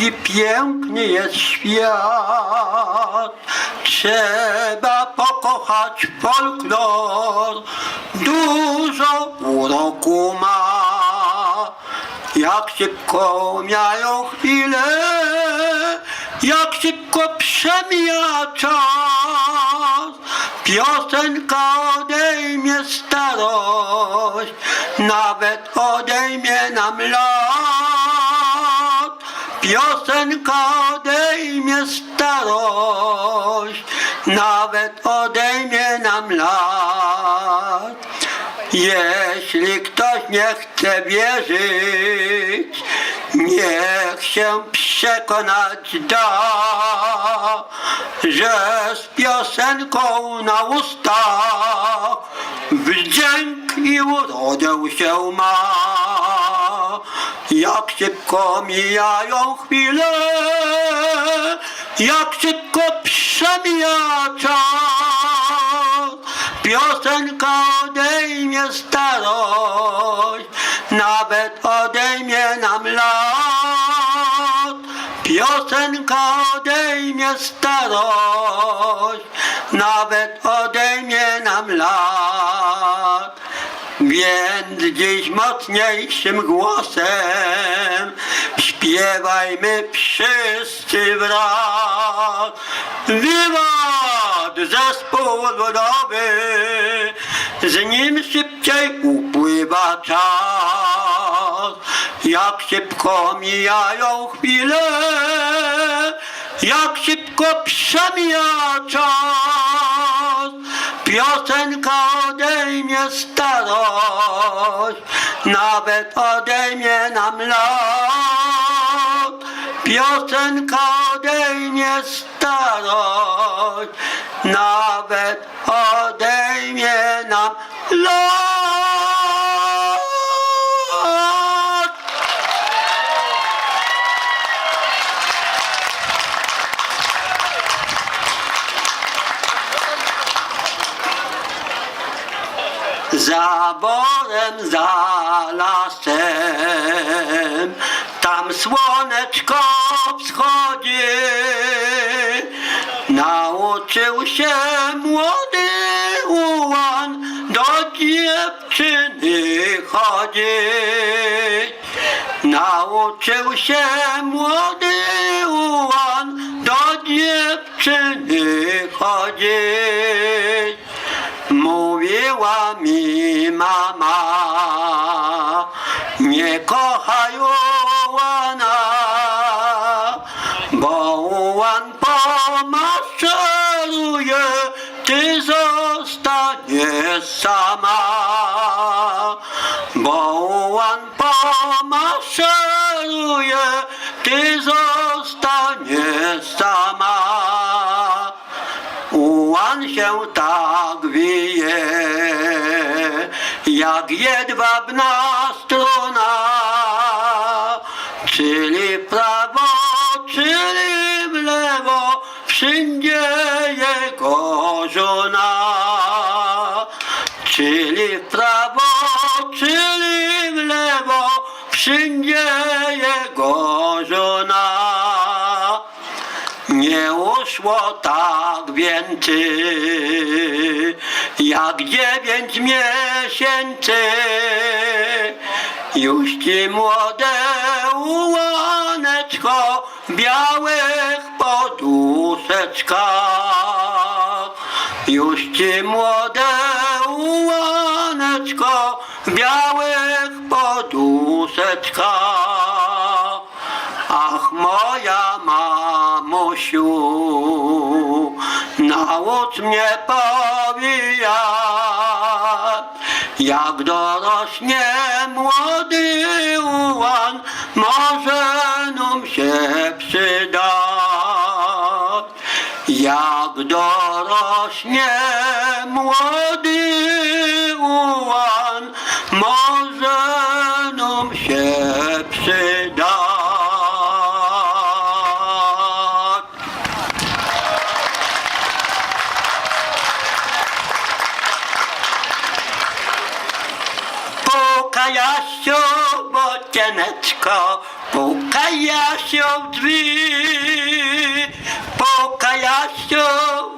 jaki piękny jest świat. Trzeba pokochać folklor, dużo uroku ma. Jak szybko mijają chwile, jak szybko przemija czas. Piosenka odejmie starość, nawet odejmie Piosenka odejmie starość, nawet odejmie nam lat. Jeśli ktoś nie chce wierzyć, niech się przekonać da, że z piosenką na ustach wdzięk i urodę się ma. Jak szybko mijają chwile, jak szybko przemija czas. Piosenka odejmie starość, nawet odejmie nam lat. Piosenka odejmie starość, nawet odejmie Więc dziś mocniejszym głosem śpiewajmy wszyscy wraz. Wiwat zespół ludowy, z nim szybciej upływa czas. Jak szybko mijają chwile, jak szybko przemija czas. Piosenka odejmie starość, nawet odejmie nam lat. Piosenka odejmie starość, nawet odejmie nam lat. Za borem, za lasem, tam słoneczko wschodzi. Nauczył się młody ułan do dziewczyny chodzić. Nauczył się młody ułan do dziewczyny chodzić. Mówiła mi mama, nie kochaj ułana, bo ułan pomaszeruje, ty zostaniesz sama. Bo ułan pomaszeruje, ty zostaniesz sama. Ułan się tak jak jedwabna struna, czyli w prawo, czyli w lewo, wszędzie jego żona. Czyli w prawo, czyli w lewo, wszędzie jego żona. Tak więcej, jak dziewięć miesięcy. Już ci młode ułaneczko w białych poduszeczkach. Już ci młode ułaneczko w białych naucz mnie powijać, jak dorośnie młody ułan, Jasiu, bocieneczko, puka Jasiu drzwi. Puka Jasiu,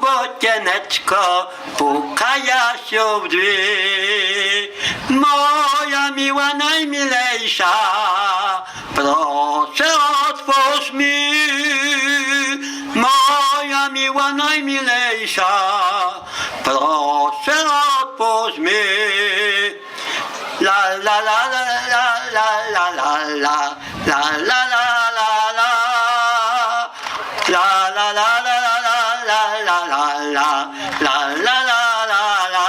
bocieneczko, puka Jasiu w drzwi. Moja miła, najmilejsza, proszę otwórz mi. La la la la la la la la la la la la la la La la la la la la la la la la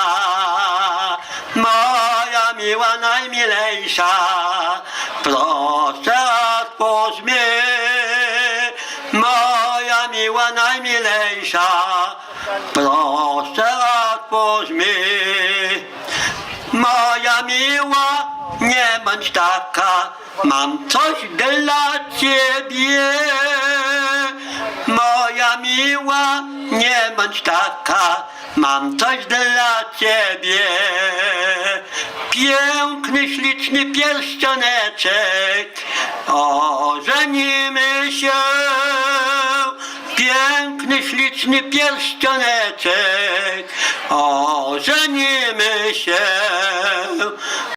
Moja miła najmilejsza Proszę otwórz mnie Moja miła najmilejsza Proszę otwórz mnie Miła, nie bądź taka, mam coś dla ciebie. Moja miła, nie bądź taka, mam coś dla ciebie. Piękny, śliczny pierścioneczek, ożenimy się. Piękny, śliczny pierścioneczek, ożenimy się.